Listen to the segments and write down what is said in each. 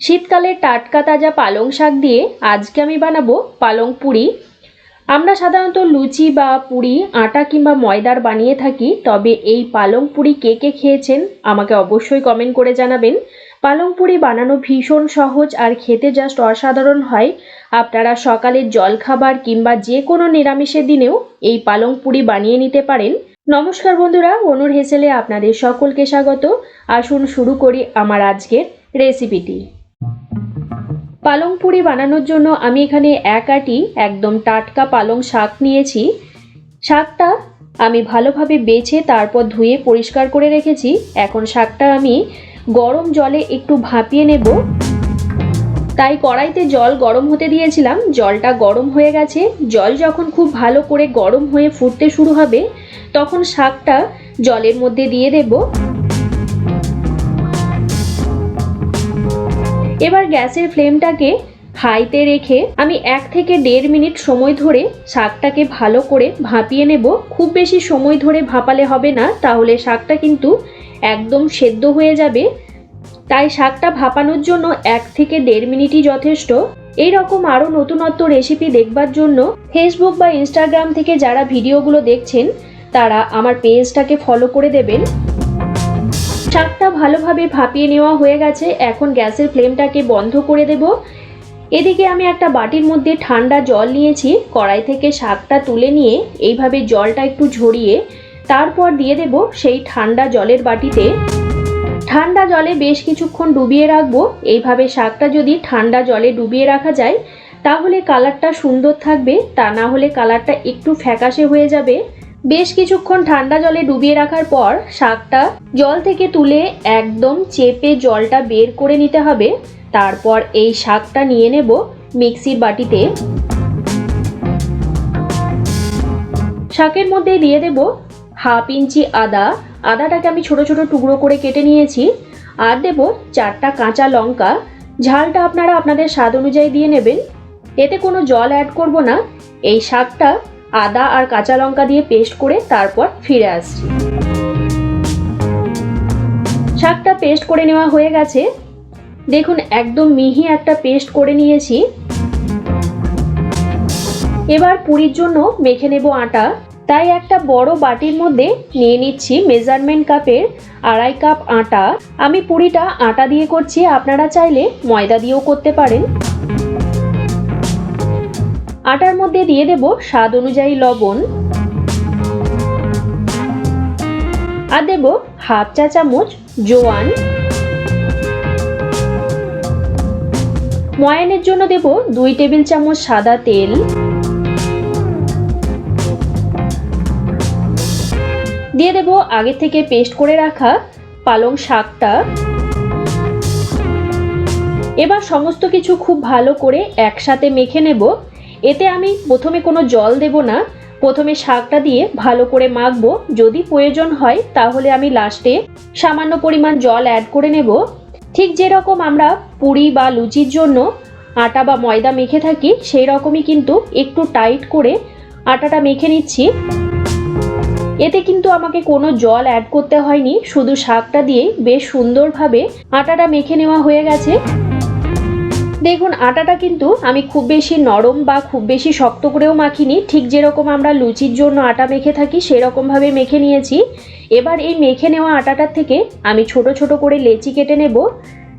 শীতকালে টাটকা তাজা পালং শাক দিয়ে আজকে আমি বানাবো পালং পুরি। আমরা সাধারণত লুচি বা পুরি, আটা কিংবা ময়দার বানিয়ে থাকি, তবে এই পালং পুরি কে কে খেয়েছেন আমাকে অবশ্যই কমেন্ট করে জানাবেন। পালং পুরি বানানো ভীষণ সহজ আর খেতে জাস্ট অসাধারণ হয়। আপনারা সকালের জলখাবার কিংবা যে কোনো নিরামিষের দিনেও এই পালং পুরি বানিয়ে নিতে পারেন। নমস্কার বন্ধুরা, অনুর হেসেলে আপনাদের সকলকে স্বাগত। আসুন শুরু করি আমার আজকের রেসিপিটি পালং পুরি বানানোর জন্য আমি এখানে এক আটি একদম টাটকা পালং শাক নিয়েছি। শাকটা আমি ভালোভাবে বেছে তারপর ধুয়ে পরিষ্কার করে রেখেছি। এখন শাকটা আমি গরম জলে একটু ভাপিয়ে নেব। তাই কড়াইতে জল গরম হতে দিয়েছিলাম। জলটা গরম হয়ে গেছে। জল যখন খুব ভালো করে গরম হয়ে ফুটতে শুরু হবে, তখন শাকটা জলের মধ্যে দিয়ে দেবো। এবার গ্যাসের ফ্লেমটাকে হাইতে রেখে আমি এক থেকে দেড় মিনিট সময় ধরে শাকটাকে ভালো করে ভাপিয়ে নেব। খুব বেশি সময় ধরে ভাপালে হবে না, তাহলে শাকটা কিন্তু একদম সেদ্ধ হয়ে যাবে। তাই শাকটা ভাপানোর জন্য এক থেকে দেড় মিনিটই যথেষ্ট। এই রকম আরও নতুনত্ব রেসিপি দেখবার জন্য ফেসবুক বা ইনস্টাগ্রাম থেকে যারা ভিডিওগুলো দেখছেন, তারা আমার পেজটাকে ফলো করে দেবেন। শাকটা ভালোভাবে ভাপিয়ে নেওয়া হয়ে গেছে। এখন গ্যাসের ফ্লেমটাকে বন্ধ করে দেব। এদিকে আমি একটা বাটির মধ্যে ঠান্ডা জল নিয়েছি। কড়াই থেকে শাকটা তুলে নিয়ে এইভাবে জলটা একটু ঝরিয়ে তারপর দিয়ে দেব সেই ঠান্ডা জলের বাটিতে। ঠান্ডা জলে বেশ কিছুক্ষণ ডুবিয়ে রাখব। এইভাবে শাকটা যদি ঠান্ডা জলে ডুবিয়ে রাখা যায়, তাহলে কালারটা সুন্দর থাকবে। তা না হলে কালারটা একটু ফ্যাকাশে হয়ে যাবে। বেশ কিছুক্ষণ ঠান্ডা জলে ডুবিয়ে রাখার পর শাকটা জল থেকে তুলে একদম চেপে জলটা বের করে নিতে হবে। তারপর এই শাকটা নিয়ে নেব মিক্সির বাটিতে। শাকের মধ্যে দিয়ে দেব হাফ ইঞ্চি আদা। আদাটাকে আমি ছোট ছোট টুকরো করে কেটে নিয়েছি। আর দেব চারটা কাঁচা লঙ্কা। ঝালটা আপনারা আপনাদের স্বাদ অনুযায়ী দিয়ে নেবেন। এতে কোনো জল অ্যাড করব না। এই শাকটা আদা আর কাঁচা লঙ্কা দিয়ে পেস্ট করে তারপর ফিরে আসছি। শাকটা পেস্ট করে নেওয়া হয়ে গেছে। দেখুন, একদম মিহি একটা পেস্ট করে নিয়েছি। এবার পুরীর জন্য মেখে নেব আটা। তাই একটা বড় বাটির মধ্যে নিয়ে নিচ্ছি মেজারমেন্ট কাপের আড়াই কাপ আটা। আমি পুরিটা আটা দিয়ে করছি, আপনারা চাইলে ময়দা দিয়েও করতে পারেন। আটার মধ্যে দিয়ে দেব স্বাদ অনুযায়ী লবণ। আর দেব হাফ চা চামচ জোয়ান। ময়ানের জন্য দেব দুই টেবিল চামচ সাদা তেল। দিয়ে দেব আগে থেকে পেস্ট করে রাখা পালং শাকটা। এবার সমস্ত কিছু খুব ভালো করে একসাথে মেখে নেব। এতে আমি প্রথমে কোনো জল দেব না, প্রথমে শাকটা দিয়ে ভালো করে মাখবো। যদি প্রয়োজন হয়, তাহলে আমি লাস্টে সামান্য পরিমাণ জল অ্যাড করে নেব। ঠিক যেরকম আমরা পুরি বা লুচির জন্য আটা বা ময়দা মেখে থাকি সেই রকমই কিন্তু একটু টাইট করে আটাটা মেখে নিচ্ছি। এতে কিন্তু আমাকে কোনো জল অ্যাড করতে হয়নি, শুধু শাকটা দিয়ে বেশ সুন্দরভাবে আটাটা মেখে নেওয়া হয়ে গেছে। দেখুন, আটাটা কিন্তু আমি খুব বেশি নরম বা খুব বেশি শক্ত করেও মাখিনি। ঠিক যেরকম আমরা লুচির জন্য আটা মেখে থাকি, সেরকমভাবে মেখে নিয়েছি। এবার এই মেখে নেওয়া আটাটার থেকে আমি ছোট ছোট করে লেচি কেটে নেব।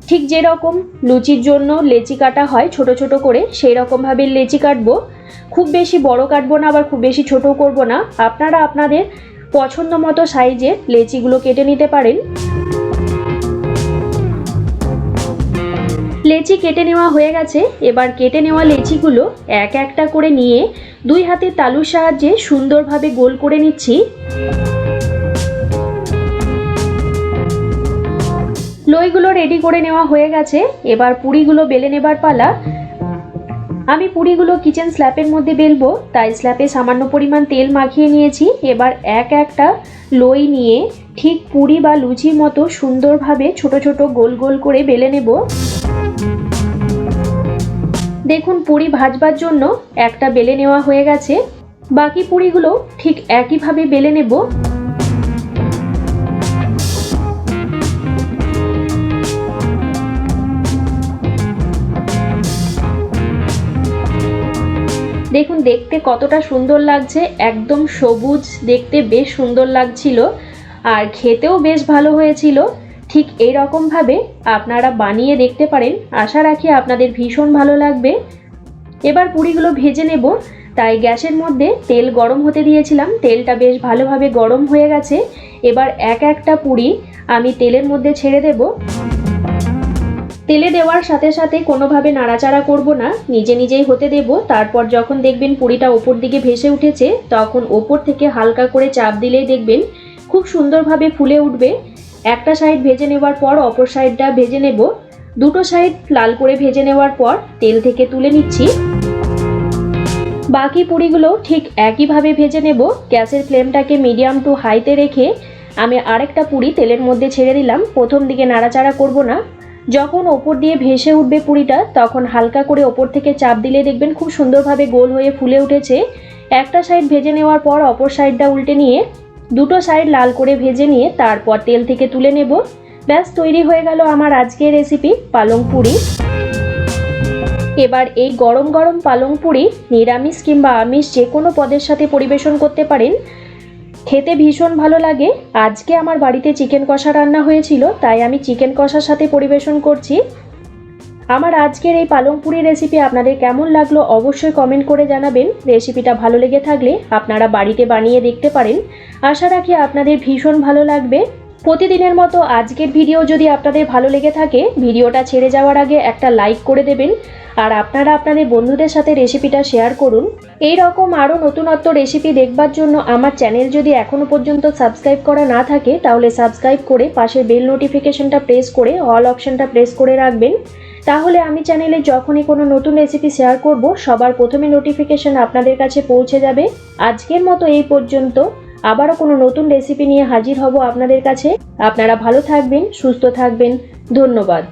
ঠিক যেরকম লুচির জন্য লেচি কাটা হয়, ছোট ছোট করে সেই রকমভাবে লেচি কাটবো। খুব বেশি বড় কাটবো না, আবার খুব বেশি ছোট করব না। আপনারা আপনাদের পছন্দ মতো সাইজের লেচিগুলো কেটে নিতে পারেন। লেচি কেটে নেওয়া হয়ে গেছে। এবার কেটে নেওয়া লেচিগুলো এক একটা করে নিয়ে দুই হাতের তালুর সাহায্যে সুন্দরভাবে গোল করে নিচ্ছি। লইগুলো রেডি করে নেওয়া হয়ে গেছে। এবার পুরিগুলো বেলে নেবার পালা। আমি পুরিগুলো কিচেন স্ল্যাপের মধ্যে বেলবো, তাই স্ল্যাপে সামান্য পরিমাণ তেল মাখিয়ে নিয়েছি। এবার এক একটা লই নিয়ে ঠিক পুরি বা লুচির মতো সুন্দরভাবে ছোট ছোট গোল গোল করে বেলে নেব। দেখুন পুরি ভাজবার জন্য একটা বেলে নেওয়া হয়ে গেছে। বাকি পুরিগুলো ঠিক একইভাবে বেলে নেব। দেখুন, দেখতে কতটা সুন্দর লাগছে। একদম সবুজ, দেখতে বেশ সুন্দর লাগছিল। আর খেতেও বেশ ভালো হয়েছিল। ঠিক এই রকমভাবে আপনারা বানিয়ে দেখতে পারেন। আশা রাখি আপনাদের ভীষণ ভালো লাগবে। এবার পুরিগুলো ভেজে নেব। তাই গ্যাসের মধ্যে তেল গরম হতে দিয়েছিলাম। তেলটা বেশ ভালোভাবে গরম হয়ে গেছে। এবার এক একটা পুরি আমি তেলের মধ্যে ছেড়ে দেব। তেলে দেওয়ার সাথে সাথে কোনোভাবে নাড়াচাড়া করব না। নিজে নিজেই হতে দেব। তারপর যখন দেখবেন পুরিটা ওপর দিকে ভেসে উঠেছে, তখন ওপর থেকে হালকা করে চাপ দিলেই দেখবেন খুব সুন্দরভাবে ফুলে উঠবে। একটা সাইড ভেজে নেওয়ার পর অপর সাইডটা ভেজে নেব। দুটো সাইড লাল করে ভেজে নেওয়ার পর তেল থেকে তুলে নিচ্ছি। বাকি পুরিগুলো ঠিক একইভাবে ভেজে নেব। গ্যাসের ফ্লেমটাকে মিডিয়াম টু হাইতে রেখে আমি আরেকটা পুরি তেলের মধ্যে ছেড়ে দিলাম। প্রথম দিকে নাড়াচাড়া করব না। যখন ওপর দিয়ে ভেসে উঠবে পুরিটা, তখন হালকা করে ওপর থেকে চাপ দিলে দেখবেন খুব সুন্দরভাবে গোল হয়ে ফুলে উঠেছে। একটা সাইড ভেজে নেওয়ার পর অপর সাইডটা উল্টে নিয়ে দুটো সাইড লাল করে ভেজে নিয়ে তারপর তেল থেকে তুলে নেব। ব্যাস, তৈরি হয়ে গেল আমার আজকের রেসিপি পালং পুরি। এবার এই গরম গরম পালং পুরি নিরামিষ কিংবা আমিষ যে কোনো পদের সাথে পরিবেশন করতে পারেন। খেতে ভীষণ ভালো লাগে। আজকে আমার বাড়িতে চিকেন কষা রান্না হয়েছিল, তাই আমি চিকেন কষার সাথে পরিবেশন করছি। আমার আজকের এই পালং পুরি রেসিপি আপনাদের কেমন লাগল অবশ্যই কমেন্ট করে জানাবেন। রেসিপিটা ভালো লেগে থাকলে আপনারা বাড়িতে বানিয়ে দেখতে পারেন। আশা রাখি আপনাদের ভীষণ ভালো লাগবে। প্রতিদিনের মতো আজকের ভিডিও যদি আপনাদের ভালো লেগে থাকে ভিডিওটা ছেড়ে যাওয়ার আগে একটা লাইক করে দেবেন। আর আপনারা আপনাদের বন্ধুদের সাথে রেসিপিটা শেয়ার করুন। এই রকম আরও নতুনত্ব রেসিপি দেখবার জন্য আমার চ্যানেল যদি এখনও পর্যন্ত সাবস্ক্রাইব করা না থাকে, তাহলে সাবস্ক্রাইব করে পাশের বেল নোটিফিকেশনটা প্রেস করে অল অপশনটা প্রেস করে রাখবেন। তাহলে আমি চ্যানেলে যখনই কোনো নতুন রেসিপি শেয়ার করব, সবার প্রথমে নোটিফিকেশন আপনাদের কাছে পৌঁছে যাবে। আজকের মতো এই পর্যন্ত। আবারও কোনো নতুন রেসিপি নিয়ে হাজির হব আপনাদের কাছে। আপনারা ভালো থাকবেন, সুস্থ থাকবেন। ধন্যবাদ।